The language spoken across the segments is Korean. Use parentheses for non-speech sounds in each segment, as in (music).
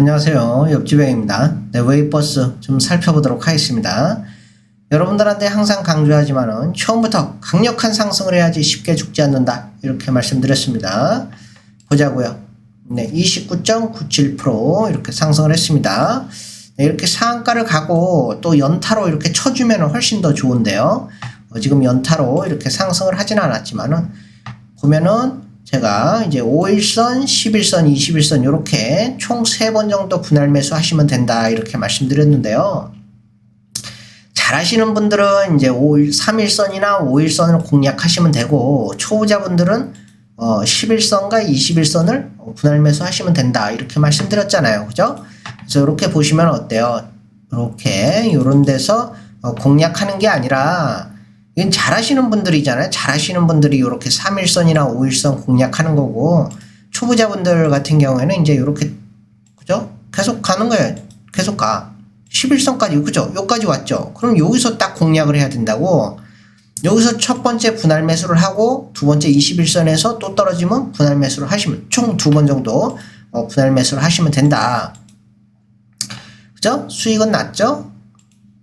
안녕하세요. 옆집행입니다. 네, 웨이버스 좀 살펴보도록 하겠습니다. 여러분들한테 항상 강조하지만은 처음부터 강력한 상승을 해야지 쉽게 죽지 않는다. 이렇게 말씀드렸습니다. 보자고요. 네, 29.97% 이렇게 상승을 했습니다. 네, 이렇게 상한가를 가고 또 연타로 이렇게 쳐주면 훨씬 더 좋은데요. 어, 지금 연타로 이렇게 상승을 하지는 않았지만은 보면은 제가 이제 5일선, 11선, 21선 이렇게 총 3번 정도 분할 매수 하시면 된다 이렇게 말씀드렸는데요. 잘 하시는 분들은 이제 5일, 3일선이나 5일선을 공략하시면 되고 초보자분들은 어, 11선과 21선을 분할 매수 하시면 된다 이렇게 말씀드렸잖아요. 그죠? 그래서 이렇게 보시면 어때요? 이렇게 이런 데서 어, 공략하는 게 아니라 이건 잘하시는 분들이잖아요. 잘하시는 분들이 이렇게 3일선이나 5일선 공략하는 거고 초보자분들 같은 경우에는 이제 이렇게 그죠? 계속 가는 거예요. 계속 가. 11선까지 그죠? 여기까지 왔죠. 그럼 여기서 딱 공략을 해야 된다고. 여기서 첫 번째 분할 매수를 하고 두 번째 21선에서 또 떨어지면 분할 매수를 하시면 총 두 번 정도 어, 분할 매수를 하시면 된다. 그죠? 수익은 낮죠?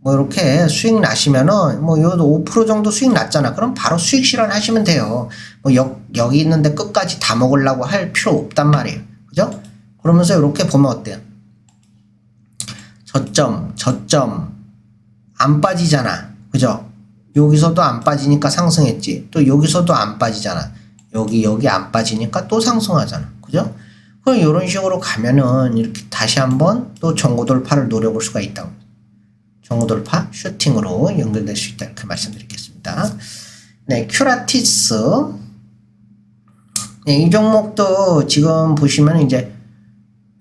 뭐 이렇게 수익 나시면은 뭐 여기도 5% 정도 수익 났잖아. 그럼 바로 수익 실현하시면 돼요. 뭐 여, 여기 있는데 끝까지 다 먹으려고 할 필요 없단 말이에요. 그죠? 그러면서 이렇게 보면 어때요? 저점, 저점 안 빠지잖아. 그죠? 여기서도 안 빠지니까 상승했지. 또 여기서도 안 빠지잖아. 여기 여기 안 빠지니까 또 상승하잖아. 그죠? 그럼 이런 식으로 가면은 이렇게 다시 한번 또 정고 돌파를 노려볼 수가 있다고. 정고 돌파 슈팅으로 연결될 수 있다 이렇게 말씀드리겠습니다. 네, 큐라티스. 네, 이 종목도 지금 보시면 이제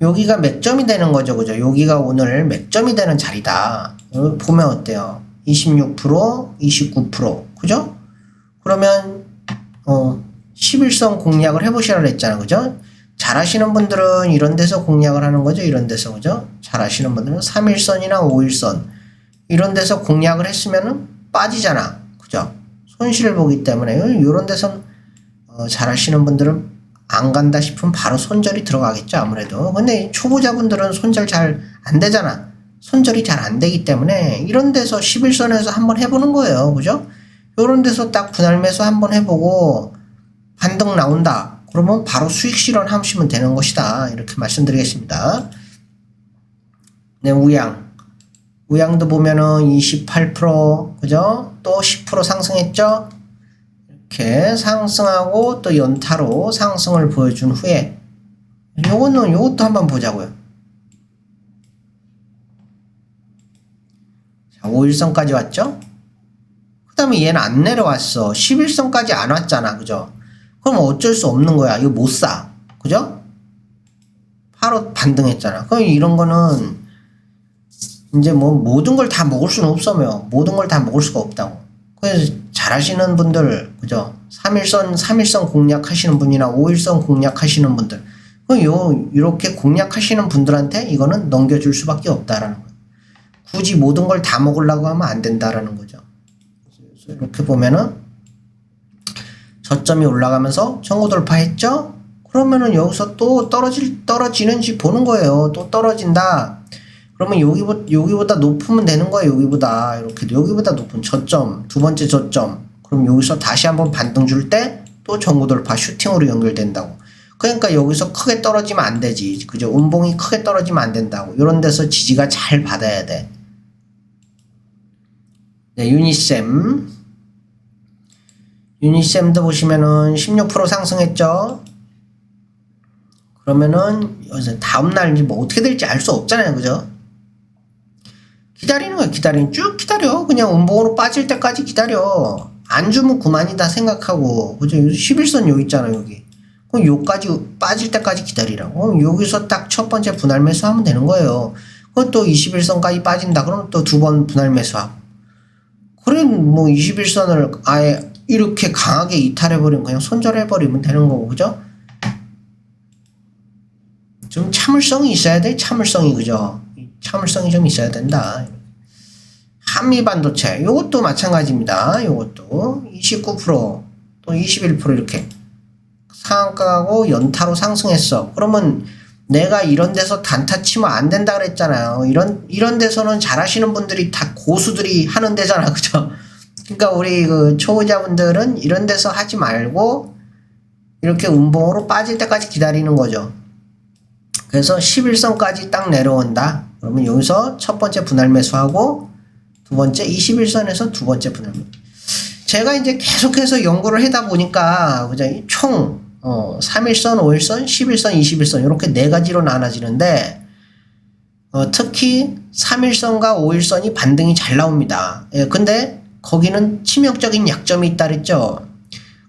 여기가 맥점이 되는 거죠, 그죠? 여기가 오늘 맥점이 되는 자리다. 여기 보면 어때요? 26%, 29%, 그죠? 그러면 어 11선 공략을 해보시라 그랬잖아, 그죠? 잘하시는 분들은 이런 데서 공략을 하는 거죠, 이런 데서, 그죠? 잘하시는 분들은 3일선이나 5일선 이런 데서 공략을 했으면은 빠지잖아, 그죠? 손실을 보기 때문에 이런 데서 어, 잘 하시는 분들은 안 간다 싶으면 바로 손절이 들어가겠죠, 아무래도. 근데 초보자분들은 손절 잘 안 되잖아. 손절이 잘 안 되기 때문에 이런 데서 11선에서 한번 해보는 거예요. 그죠? 이런 데서 딱 분할 매수 한번 해보고 반등 나온다. 그러면 바로 수익 실현하시면 되는 것이다. 이렇게 말씀드리겠습니다. 네, 우양. 우양도 보면은 28% 그죠? 또 10% 상승했죠? 이렇게 상승하고 또 연타로 상승을 보여준 후에 요거는 요것도 한번 보자고요. 자, 5일선까지 왔죠? 그 다음에 얘는 안 내려왔어. 11선까지 안 왔잖아. 그죠? 그럼 어쩔 수 없는 거야. 이거 못 사. 그죠? 바로 반등했잖아. 그럼 이런 거는 이제 뭐 모든 걸 다 먹을 수는 없어요. 모든 걸 다 먹을 수가 없다고. 그래서 잘하시는 분들, 그죠? 3일선, 3일선 공략 하시는 분이나 5일선 공략 하시는 분들. 그 요, 이렇게 공략하시는 분들한테 이거는 넘겨 줄 수밖에 없다라는 거예요. 굳이 모든 걸 다 먹으려고 하면 안 된다라는 거죠. 이렇게 보면은 저점이 올라가면서 청구 돌파했죠? 그러면은 여기서 또 떨어질, 떨어지는지 보는 거예요. 또 떨어진다. 그러면 여기보다, 여기보다 높으면 되는 거예요. 여기보다. 이렇게. 여기보다 높은 저점. 두 번째 저점. 그럼 여기서 다시 한번 반등 줄 때또 정구 돌파 슈팅으로 연결된다고. 그러니까 여기서 크게 떨어지면 안 되지. 그죠? 운봉이 크게 떨어지면 안 된다고. 이런 데서 지지가 잘 받아야 돼. 네, 유니셈. 유니셈도 보시면은 16% 상승했죠? 그러면은 다음날 뭐 어떻게 될지 알 수 없잖아요. 그죠? 기다리는 거야, 기다리는. 쭉 기다려. 그냥 운봉으로 빠질 때까지 기다려. 안 주면 그만이다 생각하고. 그죠? 11선 여기 있잖아, 여기. 그럼 요까지 빠질 때까지 기다리라고. 그럼 여기서 딱 첫 번째 분할 매수 하면 되는 거예요. 그것도 21선까지 빠진다. 그러면 또 두 번 분할 매수하고. 그래, 뭐 21선을 아예 이렇게 강하게 이탈해버리면 그냥 손절해버리면 되는 거고, 그죠? 좀 참을성이 있어야 돼, 참을성이, 그죠? 참을성이 좀 있어야 된다. 한미 반도체, 요것도 마찬가지입니다. 요것도 29%, 또 21% 이렇게 상한가하고 연타로 상승했어. 그러면 내가 이런 데서 단타 치면 안 된다 그랬잖아요. 이런 이런 데서는 잘하시는 분들이 다 고수들이 하는 데잖아, (laughs) 그죠? 그러니까 우리 그 초보자분들은 이런 데서 하지 말고 이렇게 운봉으로 빠질 때까지 기다리는 거죠. 그래서 11선까지 딱 내려온다. 그러면 여기서 첫 번째 분할 매수하고 두 번째 21선에서 두 번째 분할 매수. 제가 이제 계속해서 연구를 하다 보니까 그죠? 이총 어, 3일선, 5일선, 11선, 21선 이렇게 네 가지로 나눠지는데 어, 특히 3일선과 5일선이 반등이 잘 나옵니다. 예, 근데 거기는 치명적인 약점이 있다 그랬죠.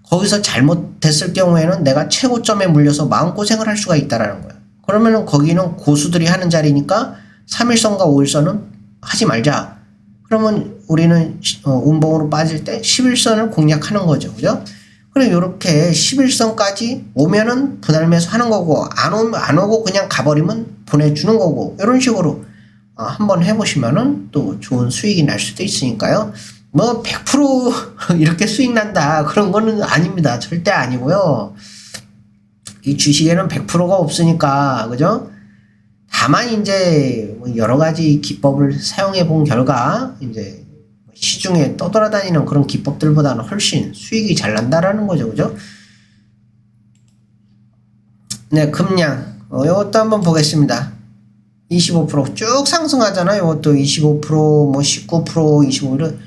거기서 잘못됐을 경우에는 내가 최고점에 물려서 마음고생을 할 수가 있다라는 거예요. 그러면은 거기는 고수들이 하는 자리니까 3일선과 5일선은 하지 말자. 그러면 우리는 시- 어, 운봉으로 빠질 때 11선을 공략하는 거죠. 그죠? 그럼 이렇게 11선까지 오면은 분할 매수 하는 거고 안 오면 안 오고 그냥 가버리면 보내주는 거고 이런 식으로 어, 한번 해보시면은 또 좋은 수익이 날 수도 있으니까요. 뭐 100% (laughs) 이렇게 수익 난다 그런 거는 아닙니다. 절대 아니고요. 이 주식에는 100%가 없으니까 그죠? 다만 이제 뭐 여러 가지 기법을 사용해 본 결과 이제 시중에 떠돌아다니는 그런 기법들보다는 훨씬 수익이 잘 난다라는 거죠, 그죠? 네, 금량. 어, 이것도 한번 보겠습니다. 25%쭉 상승하잖아요. 이것도 25%, 뭐 19%, 25%를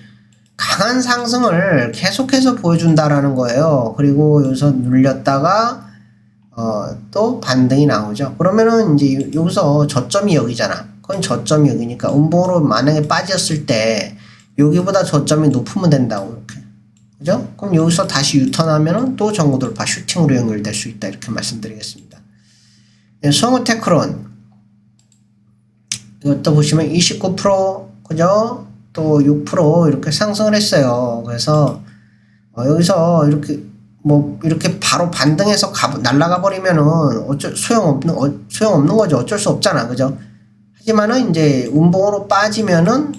강한 상승을 계속해서 보여준다라는 거예요. 그리고 여기서 눌렸다가 어, 또 반등이 나오죠. 그러면은 이제 여기서 저점이 여기잖아. 그건 저점이 여기니까 음봉으로 만약에 빠졌을 때 여기보다 저점이 높으면 된다고 이렇게. 그죠? 그럼 여기서 다시 유턴하면은 또 전고 돌파 슈팅으로 연결될 수 있다 이렇게 말씀드리겠습니다. 네, 성우 테크론 이것도 보시면 29% 그죠? 또 6% 이렇게 상승을 했어요. 그래서 어, 여기서 이렇게 뭐 이렇게 바로 반등해서 가, 날아가 버리면은 어쩔 소용없는 어, 소용없는 거죠. 어쩔 수 없잖아. 그죠? 하지만은 이제 운봉으로 빠지면은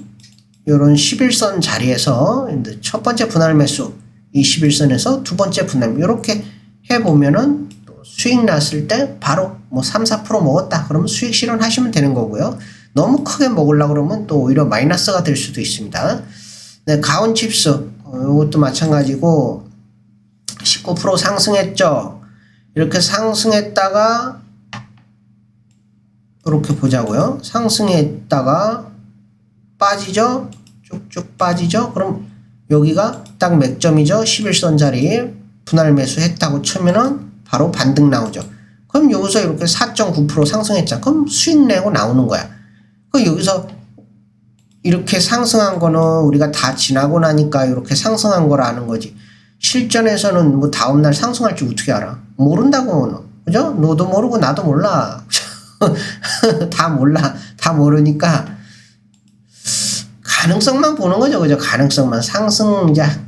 요런 11선 자리에서 첫 번째 분할 매수 21선에서 두 번째 분할 이렇게 해 보면은 또 수익 났을 때 바로 뭐 3, 4% 먹었다. 그러면 수익 실현하시면 되는 거고요. 너무 크게 먹으려 그러면 또 오히려 마이너스가 될 수도 있습니다. 네, 가온 칩스 어, 이것도 마찬가지고 19% 상승했죠. 이렇게 상승했다가 이렇게 보자고요. 상승했다가 빠지죠. 쭉쭉 빠지죠. 그럼 여기가 딱 맥점이죠. 11선 자리 분할 매수했다고 치면은 바로 반등 나오죠. 그럼 여기서 이렇게 4.9% 상승했잖아. 그럼 수익 내고 나오는 거야. 그 여기서 이렇게 상승한 거는 우리가 다 지나고 나니까 이렇게 상승한 걸 아는 거지. 실전에서는 뭐 다음날 상승할지 어떻게 알아? 모른다고, 너. 그죠? 너도 모르고 나도 몰라. (laughs) 다 몰라. 다 모르니까 가능성만 보는 거죠. 그죠? 가능성만. 상승자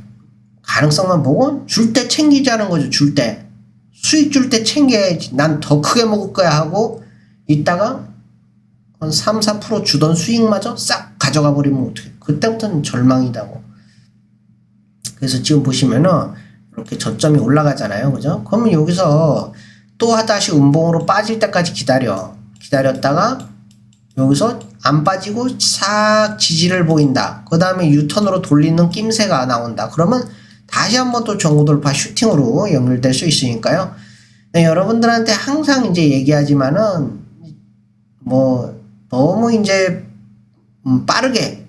가능성만 보고 줄 때 챙기자는 거죠. 줄 때. 수익 줄 때 챙겨야지. 난 더 크게 먹을 거야 하고 있다가 한 3, 4% 주던 수익마저 싹 가져가 버리면 어떡해. 그때부터는 절망이다고. 그래서 지금 보시면은 이렇게 저점이 올라가잖아요. 그죠? 그러면 여기서 또 다시 운봉으로 빠질 때까지 기다려. 기다렸다가 여기서 안 빠지고 싹 지지를 보인다. 그 다음에 유턴으로 돌리는 낌새가 나온다. 그러면 다시 한번 또 전고 돌파 슈팅으로 연결될 수 있으니까요. 네, 여러분들한테 항상 이제 얘기하지만은 뭐 너무 이제 음, 빠르게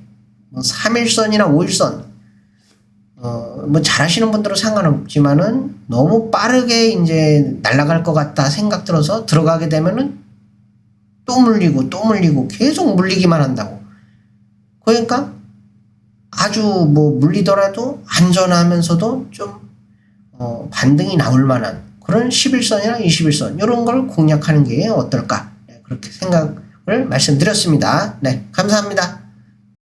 뭐 3일선이나 5일선 어, 뭐 잘하시는 분들은 상관없지만은 너무 빠르게 이제 날아갈 것 같다 생각 들어서 들어가게 되면은 또 물리고 또 물리고 계속 물리기만 한다고. 그러니까 아주 뭐 물리더라도 안전하면서도 좀 어, 반등이 나올 만한 그런 11선이나 21선 이런 걸 공략하는 게 어떨까 네, 그렇게 생각을 말씀드렸습니다. 네, 감사합니다.